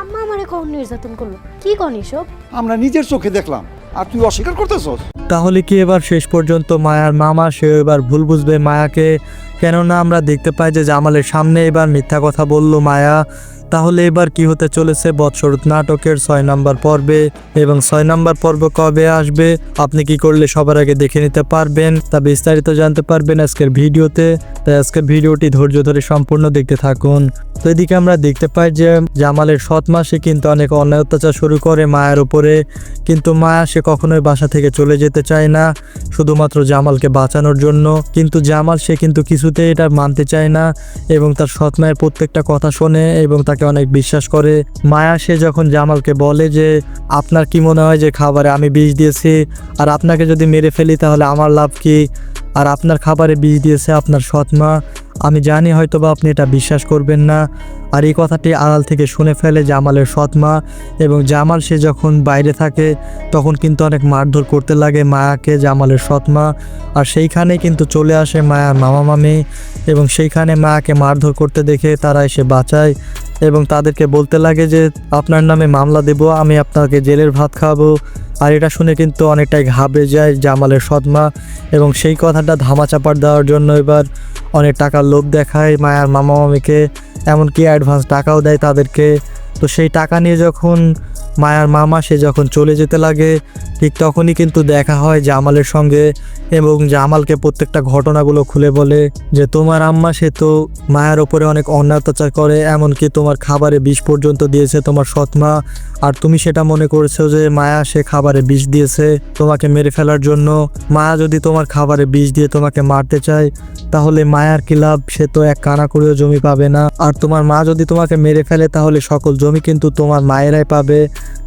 আম্মা আমারে কোন নির্যাতন করল? কি কোন এসব? আমরা নিজের চোখে দেখলাম। আর তুই অস্বীকার করতেছস? তাহলে কি এবার শেষ পর্যন্ত মায়ার মামা সে এবার ভুল বুঝবে মায়াকে? কেননা আমরা দেখতে পাই যে জামালের সামনে এবার মিথ্যা কথা বলল মায়া। তাহলে এবার কি হতে চলেছে বৎসরত নাটকের ছয় নম্বর পর্বে? এবং ছয় নম্বর পর্ব কবে আসবে? আপনি কি করলে সবার আগে দেখে নিতে পারবেন? তা বিস্তারিত জানতে পারবেন আজকের ভিডিওতে। তাই আজকের ভিডিওটি ধৈর্য ধরে সম্পূর্ণ দেখতে থাকুন। তো এদিকে আমরা দেখতে পাই যে জামালের সৎ মাসে কিন্তু অনেক অন্যায় অত্যাচার শুরু করে মায়ের উপরে। কিন্তু মায়া সে কখনোই বাসা থেকে চলে যেতে চায় না, শুধুমাত্র জামালকে বাঁচানোর জন্য। কিন্তু জামাল সে কিন্তু কিছুতেই এটা মানতে চায় না এবং তার সৎ মায়ের প্রত্যেকটা কথা শোনে এবং তাকে অনেক বিশ্বাস করে। মায়া, সে যখন জামালকে বলে যে, আপনার কি মনে হয় যে খাবারে আমি বিষ দিয়েছি? আর আপনাকে যদি মেরে ফেলি তাহলে আমার লাভ কি? আর আপনার খাবারে বিষ দিয়েছে আপনার সৎ মা। আমি জানি হয়তো বা আপনি এটা বিশ্বাস করবেন না। আর এই কথাটি আড়াল থেকে শুনে ফেলে জামালের সৎ মা এবং জামাল সে যখন বাইরে থাকে, তখন কিন্তু অনেক মারধর করতে লাগে মায়াকে, জামালের সৎ মা। আর সেইখানে কিন্তু চলে আসে মায়ার মামা মামি এবং সেইখানে মায়াকে মারধর করতে দেখে তারা এসে বাঁচায় এবং তাদেরকে বলতে লাগে যে, আপনার নামে মামলা দেব, আমি আপনাকে জেলের ভাত খাওয়াবো। আর এটা শুনে কিন্তু অনেকটাই ঘাবড়ে যায় জামালের সদমা এবং সেই কথাটা ধামাচাপার দেওয়ার জন্য এবার অনেক টাকার লোভ দেখায় মায়ার মামা মামিকে এমনকি অ্যাডভান্স টাকাও দেয় তাদেরকে। তো সেই টাকা নিয়ে যখন মায়ার মামা, সে যখন চলে যেতে লাগে, ঠিক তখনই কিন্তু দেখা হয় জামালের সঙ্গে এবং জামালকে প্রত্যেকটা ঘটনাগুলো খুলে বলে যে, তোমার আম্মা, সে তো মায়ের ওপরে অনেক অত্যাচার করে, এমনকি তোমার খাবারে বিষ পর্যন্ত দিয়েছে তোমার সৎমা আর তুমি সেটা মনে করেছ যে, মায়া, সে খাবারে বিষ দিয়েছে তোমাকে মেরে ফেলার জন্য। মায়া যদি তোমার খাবারে বিষ দিয়ে তোমাকে মারতে চায় তাহলে মায়ার কি লাভ সে তো এক কানা করেও জমি পাবে না। আর তোমার মা যদি তোমাকে মেরে ফেলে, তাহলে সকল জমি কিন্তু তোমার মায়েরাই পাবে।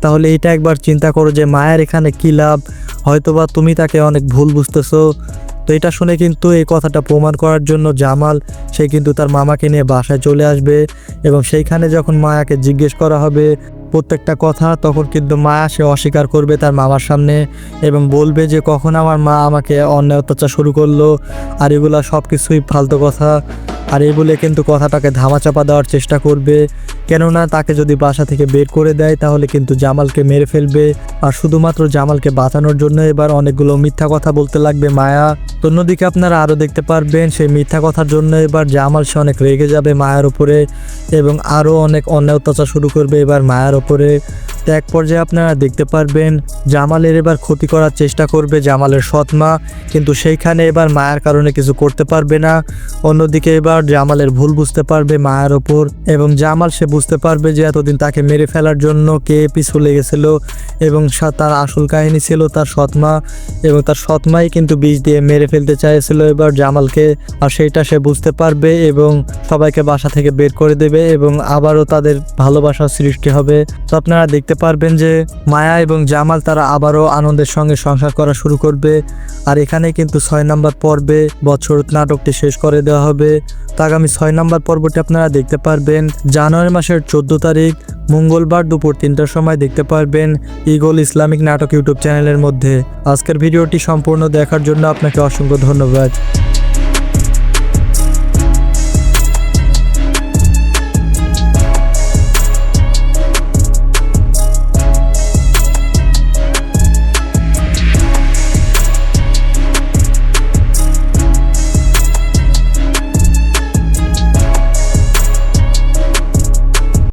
তাহলে এটা একবার চিন্তা করো যে মায়ের এখানে কি লাভ হয়তোবা তুমি তাকে অনেক ভুল বুঝতেছো। তো এটা শুনে কিন্তু এই কথাটা প্রমাণ করার জন্য জামাল, সে কিন্তু তার মামাকে নিয়ে বাসায় চলে আসবে এবং সেইখানে যখন মায়াকে জিজ্ঞেস করা হবে প্রত্যেকটা কথা তখন কিন্তু মা সে অস্বীকার করবে তার মামার সামনে এবং বলবে যে, কখন আমার মা আমাকে অন্যায় অত্যাচার শুরু করল? আর এগুলা সব কিছুই ফালতু কথা। আর এই বলে কিন্তু কথাটাকে ধামাচাপা দেওয়ার চেষ্টা করবে। কেননা তাকে যদি বাসা থেকে বের করে দেয়, তাহলে কিন্তু জামালকে মেরে ফেলবে। আর শুধুমাত্র জামালকে বাঁচানোর জন্য এবার অনেকগুলো মিথ্যা কথা বলতে লাগবে মায়া। তো অন্যদিকে আপনারা আরও দেখতে পারবেন, সেই মিথ্যা কথার জন্য এবার জামাল সে অনেক রেগে যাবে মায়ার উপরে এবং আরও অনেক অন্যায় অত্যাচার শুরু করবে এবার মায়ার উপরে। তো এক পর্যায়ে আপনারা দেখতে পারবেন জামালের এবার ক্ষতি করার চেষ্টা করবে জামালের সৎ মা কিন্তু সেইখানে এবার মায়ের কারণে কিছু করতে পারবে না। অন্যদিকে এবার জামালের ভুল বুঝতে পারবে মায়ের ওপর, এবং জামাল সে বুঝতে পারবে যে এতদিন তাকে মেরে ফেলার জন্য কে পিছু লেগেছিল, এবং তার আসল কাহিনী ছিল তার সৎমা, এবং তার সৎমাই কিন্তু বিষ দিয়ে মেরে ফেলতে চাইছিল এবার জামালকে, আর সেইটা সে বুঝতে পারবে এবং সবাইকে বাসা থেকে বের করে দেবে, এবং আবারও তাদের ভালোবাসার সৃষ্টি হবে। তো আপনারা দেখতে পারবেন যে মায়া এবং জামাল তারা আবারও আনন্দের সঙ্গে সংসার করা শুরু করবে। আর এখানে কিন্তু ছয় নম্বর পর্বে বছর নাটকটি শেষ করে দেওয়া হবে। আগামী ছয় নম্বর পর্বটি আপনারা দেখতে পারবেন। জানুয়ারি মাসের চোদ্দ তারিখ, মঙ্গলবার দুপুর তিনটার সময় দেখতে পারবেন ইগল ইসলামিক নাটক ইউটিউব চ্যানেলের মধ্যে। আজকের ভিডিওটি সম্পূর্ণ দেখার জন্য আপনাকে অসংখ্য ধন্যবাদ।